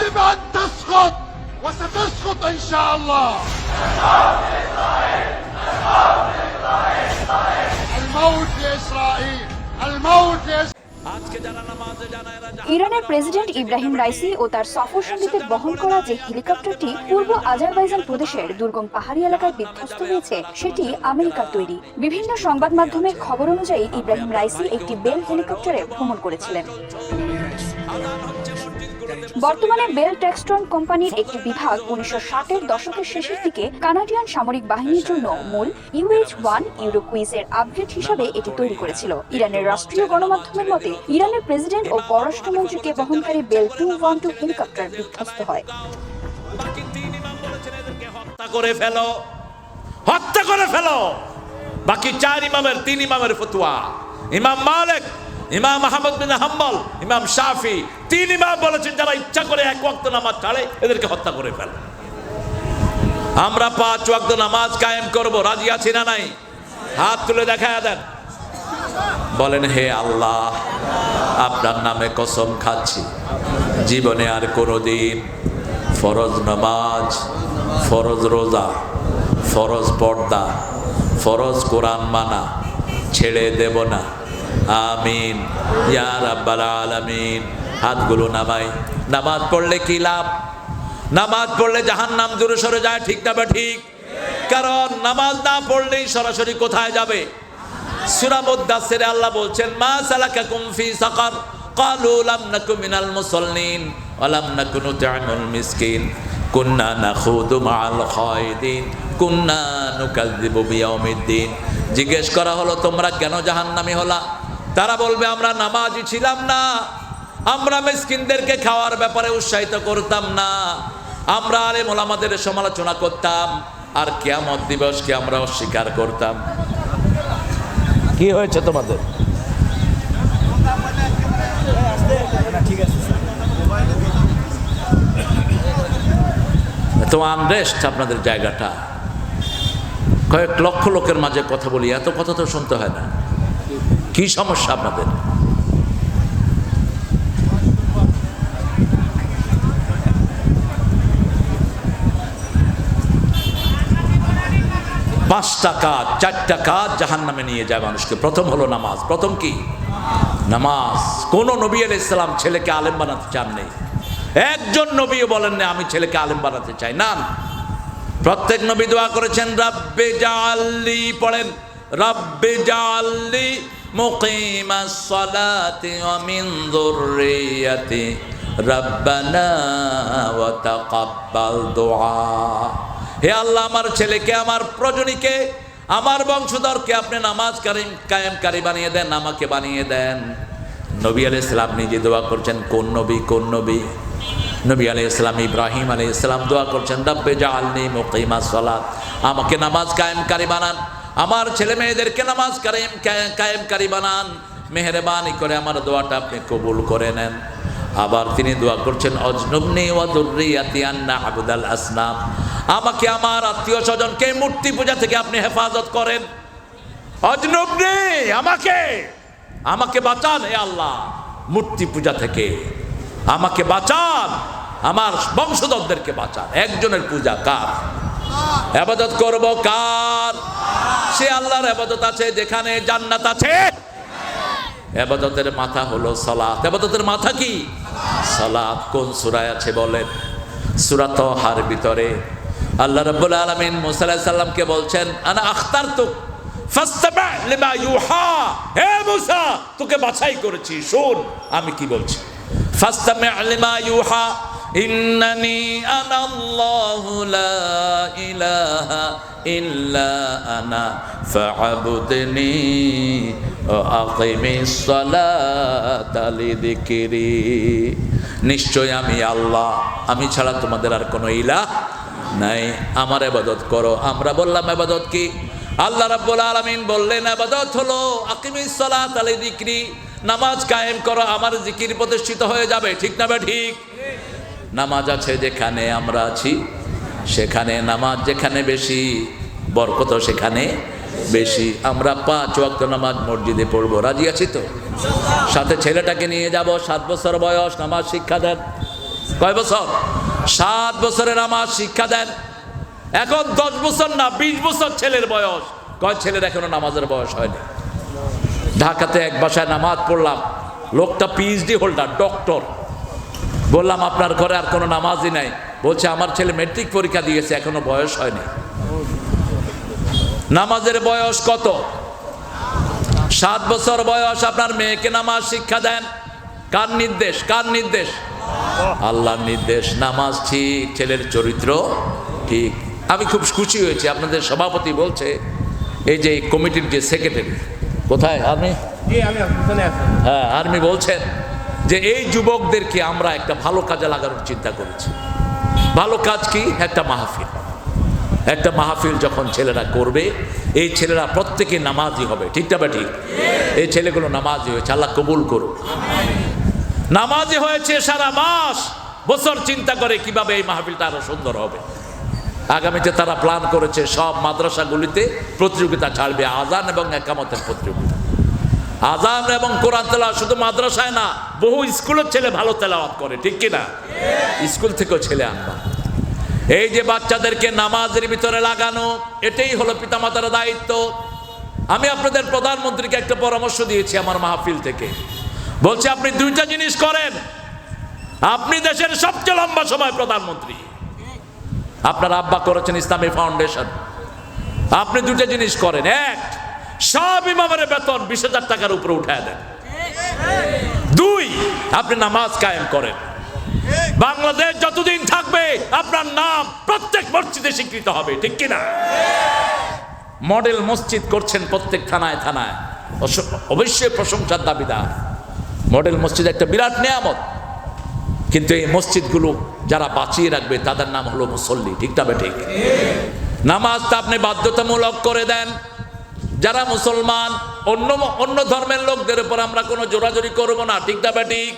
يجب أن تسقط وستسقط إن شاء الله الموت لإسرائيل الموت لإسرائيل আজকে যারা নামাজে জানা এরা জাহান্নামে ইরানের প্রেসিডেন্ট ইব্রাহিম রাইসি ও তার সফর সঙ্গীদের বহন করা যে হেলিকপ্টারটি পূর্ব আজারবাইজান প্রদেশের দুর্গম পাহাড়ি এলাকায় বিধ্বস্ত হয়েছে সেটি আমেরিকার তৈরি বিভিন্ন সংবাদ মাধ্যমের খবর অনুযায়ী ইব্রাহিম রাইসি একটি বেল হেলিকপ্টারে ভ্রমণ করেছিলেন আজান হচ্ছে মসজিদগুলোতে বর্তমানে বেল টেক্সট্রন কোম্পানির একটি বিভাগ উনিশশো ষাটের দশকের শেষের দিকে কানাডিয়ান সামরিক বাহিনীর জন্য মূল ইউএইচ ওয়ান ইউরোকুইজ এর আপগ্রেড হিসাবে এটি তৈরি করেছিল। ইরানের রাষ্ট্রীয় গণমাধ্যমের মতে, ইরানের প্রেসিডেন্ট ও পররাষ্ট্রমন্ত্রীকে বহনকারী Bell two one two helicopter বিধ্বস্ত হয়। হত্যা করে ফেলো। হত্যা করে ফেলো। বাকি চার ইমামের তিন ইমামের ফতুয়া। ইমাম মালিক ইমাম আহমদ বিন হাম্বল, ইমাম শাফি, তিন ইমাম বলেছেন যারা ইচ্ছা করে এক ওয়াক্ত নামাজ ছাড়ে, এদেরকে হত্যা করে ফেলো। আমরা পাঁচ ওয়াক্ত নামাজ কায়েম করব, রাজি আছি না নাই? হাত তুলে দেখা দেন। বলেন, হে আল্লাহ, আপনার নামে কসম খাচ্ছি। জীবনে আর কোনোদিন ফরজ নামাজ, ফরজ রোজা, ফরজ পর্দা, ফরজ কোরআন মানা ছেড়ে দেব না। আমিন ইয়া রাব্বাল আলামিন হাতগুলো নামাই নামাজ পড়লে কি লাভ নামাজ পড়লে জাহান নাম দূরে সরে যায় ঠিক না বা ঠিক কারণ নামাজ না পড়লেই সরাসরি কোথায় যাবে সূরা মুদ্দাসিরে আল্লাহ বলছেন মা সালাকাকুম ফি সাকার قالوا لم نكن من المصلين ولم نكن نطعم المسكين كنا نخوض مع الخائضين كنا نكذب بيوم الدين জিজ্ঞেস করা হলো তোমরা কেন জাহান্নামী হলা তারা বলবে, আমরা নামাজি ছিলাম না। আমরা মিসকিনদেরকে খাওয়ার ব্যাপারে উৎসাহিত করতাম না। আমরা আরে মোলামাদের সমালোচনা করতাম। আর কিয়ামত দিবসকে আমরা অস্বীকার করতাম। কি হয়েছে তোমাদের? এত আনরেস্ট আপনাদের জায়গাটা। কয়েক লক্ষ লোকের মাঝে কথা বলি, এত কথা তো শুনতে হয় না। কি সমস্যা আপনাদের? পাঁচটা কাজ, চারটা কাজ জাহান নামে নিয়ে যায় মানুষকে। প্রথম হলো নামাজ। প্রথম কি? নামাজ। কোন নবী আল ইসলাম ছেলেকে আলেম বানাতে চান নেই। একজন নবীও বলেন না আমি ছেলেকে আলেম বানাতে চাই। না প্রত্যেক নবী দোয়া করেছেন, রব্বে জাল্লি পড়েন। রব্বে জাল্লি ওয়া মিন যুররিয়াতি রব্বানা ওয়া তাকাব্বাল দুআ। হে আল্লাহ, আমার ছেলেকে, আমার প্রজনীকে, আমার বংশধরকে আপনি নামাজ কারিম, কায়েমকারী বানিয়ে দেন, আমাকে বানিয়ে দেন। নবী আলাইহিস সালাম নিজে দোয়া করছেন, কোন নবী কোন নবী? নবী আলাই ইসলাম ইব্রাহিম আলাই ইসলাম দোয়া করছেন, রব্বে জাআলনি মুকিমা সালাত, আমাকে নামাজ কায়েমকারী বানান। আমার ছেলে মেয়েদেরকে নামাজ কায়েম কায়েমকারী বানান। মেহরবানি করে আমার দোয়াটা আপনি কবুল করে নেন। আবার তিনি দোয়া করছেন, অজনবনি ওয়া দুররিয়াতি আন্না আবুদাল আসনাম। আমাকে আমার আত্মীয় স্বজনকে মূর্তি পূজা থেকে আপনি হেফাজত করেন। অজনবনি, আমাকে আমাকে বাঁচান হে আল্লাহ, মূর্তি পূজা থেকে। আমাকে বাঁচান, আমার বংশধরদেরকে বাঁচান। একজনের পূজা কার? আবাদত করব কার? সে আল্লাহর আবাদত আছে, যেখানে জান্নাত আছে। আবাদতের মাথা হলো সালাত। আবাদতের মাথা কি? সালাত। কোন সূরায় আছে বলেন? সূরা তহার ভিতরে। আল্লাহ রাব্বুল আলামিন মুসা আলাইহিস সালামকে বলছেন, আনা হে মুসা, তোকে বাছাই করেছি, শোন, আমি কি বলছি? ফাসতামা লিমা ইউহা আনা আল্লাহু লা ইলাহা ইল্লা আনা ফা'বুদনি ওয়া আকিমিস সালাতা লিযিকরি। নিশ্চয় আমি আল্লাহ, আমি ছাড়া তোমাদের আর কোনো ইলাহ নাই। আমার আবাদত করো। আমরা বললাম আবাদত কি? আল্লাহ রাব্বুল আলামিন বললেন আবাদত হলো আকিমিস সালাত আলি যিকরি নামাজ কায়েম করো, আমার জিকির প্রতিষ্ঠিত হয়ে যাবে। ঠিক না বা ঠিক? নামাজ আছে যেখানে আমরা আছি, সেখানে নামাজ যেখানে বেশি, বরকত সেখানে বেশি। আমরা পাঁচ ওয়াক্ত নামাজ মসজিদে পড়ব, রাজি আছি তো? সাথে ছেলেটাকে নিয়ে যাব, সাত বছর বয়স, নামাজ শিক্ষা দেন। কয় বছর? সাত বছরের আমার শিক্ষা দেন। এখন দশ বছর না, বিশ বছর ছেলের বয়স। কয় ছেলের এখনও নামাজের বয়স হয়নি? ঢাকাতে এক বাসায় নামাজ পড়লাম, লোকটা পিএইচডি হোল্ডার ডক্টর বললাম আপনার ঘরে আর কোনো নামাজই নাই। বলছে আমার ছেলে মেট্রিক পরীক্ষা দিয়েছে এখনও বয়স হয়নি। নামাজের বয়স কত? সাত বছর বয়স আপনার মেয়েকে নামাজ শিক্ষা দেন। কার নির্দেশ? কার নির্দেশ? আল্লাহর নির্দেশ নামাজ ঠিক ছেলের চরিত্র ঠিক। আমি খুব খুশি হয়েছি আপনাদের সভাপতি বলছে এই যে কমিটির যে সেক্রেটারি কোথায়? আর্মি হ্যাঁ আর্মি বলছেন। যে এই যুবকদেরকে আমরা একটা ভালো কাজে লাগানোর চিন্তা করেছি। ভালো কাজ কি? একটা মাহফিল। একটা মাহফিল যখন ছেলেরা করবে, এই ছেলেরা প্রত্যেকে নামাজি হবে। ঠিকটা বা ঠিক এই ছেলেগুলো নামাজি হয়েছে। আল্লাহ কবুল করুক। নামাজি হয়েছে সারা মাস। বছর চিন্তা করে কীভাবে এই মাহফিলটা আরও সুন্দর হবে। আগামীতে তারা প্ল্যান করেছে সব মাদ্রাসাগুলিতে প্রতিযোগিতা ছাড়বে। আজান এবং একামতের প্রতিযোগিতা। আজান এবং কোরআন তেলাওয়াত শুধু মাদ্রাসায় না, বহু স্কুলের ছেলে ভালো তেলাওয়াত করে, ঠিক কি না স্কুল থেকেও ছেলে আনবা। এই যে বাচ্চাদেরকে নামাজের ভিতরে লাগানো, এটাই হলো পিতামাতার দায়িত্ব। আমি আপনাদের প্রধানমন্ত্রীকে একটা পরামর্শ দিয়েছি আমার মাহফিল থেকে। বলছি, আপনি দুইটা জিনিস করেন। আপনি দেশের সবচেয়ে লম্বা সময় প্রধানমন্ত্রী। আপনার আব্বা করেছেন ইসলামী ফাউন্ডেশন। আপনি দুটো জিনিস করেন। এক সব ইমামের বেতন বিশ হাজার টাকার উপরে উঠায় দেন। দুই, আপনি নামাজ কায়েম করেন। বাংলাদেশ যতদিন থাকবে, আপনার নাম প্রত্যেক মসজিদে স্বীকৃত হবে, ঠিক কিনা? মডেল মসজিদ করছেন প্রত্যেক থানায় থানায়। অবশ্যই প্রশংসার দাবিদার। মডেল মসজিদ একটা বিরাট নিয়ামত। কিন্তু এই মসজিদগুলো যারা বাঁচিয়ে রাখবে, তাদের নাম হলো মুসল্লি, ঠিক তবে ঠিক? নামাজটা আপনি বাধ্যতামূলক করে দেন। যারা মুসলমান, অন্য অন্য ধর্মের লোকদের উপর আমরা কোনো জোরাজোরি করব না, ঠিক না ব্যাটিক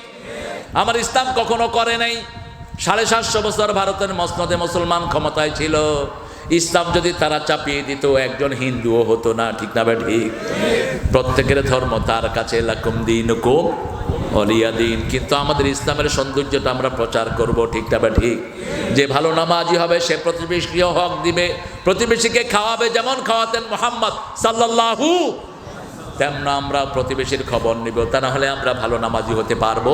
আমার ইসলাম কখনো করে নাই। সাড়ে সাতশো বছর ভারতের মসনদে মুসলমান ক্ষমতায় ছিল। ইসলাম যদি তারা চাপিয়ে দিত, একজন হিন্দুও হতো না, ঠিক না ব্যাটিক প্রত্যেকের ধর্ম তার কাছে, লাকুম দিন অলিয়া দিন। কিন্তু আমাদের ইসলামের সৌন্দর্যটা আমরা প্রচার করব, ঠিক না বা ঠিক? যে ভালো নামাজি হবে, সে প্রতিবেশীকে হক দিবে। প্রতিবেশীকে খাওয়াবে যেমন খাওয়াতেন মোহাম্মদ সাল্লাল্লাহু। তেমন আমরা প্রতিবেশীর খবর নিব, তা না হলে আমরা ভালো নামাজি হতে পারব।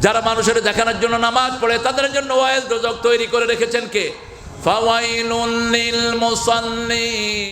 যারা মানুষের দেখানোর জন্য নামাজ পড়ে, তাদের জন্য ওয়াইজ রোজক তৈরি করে রেখেছেন কে? ফাওয়াইলুল লিল মুসাল্লি।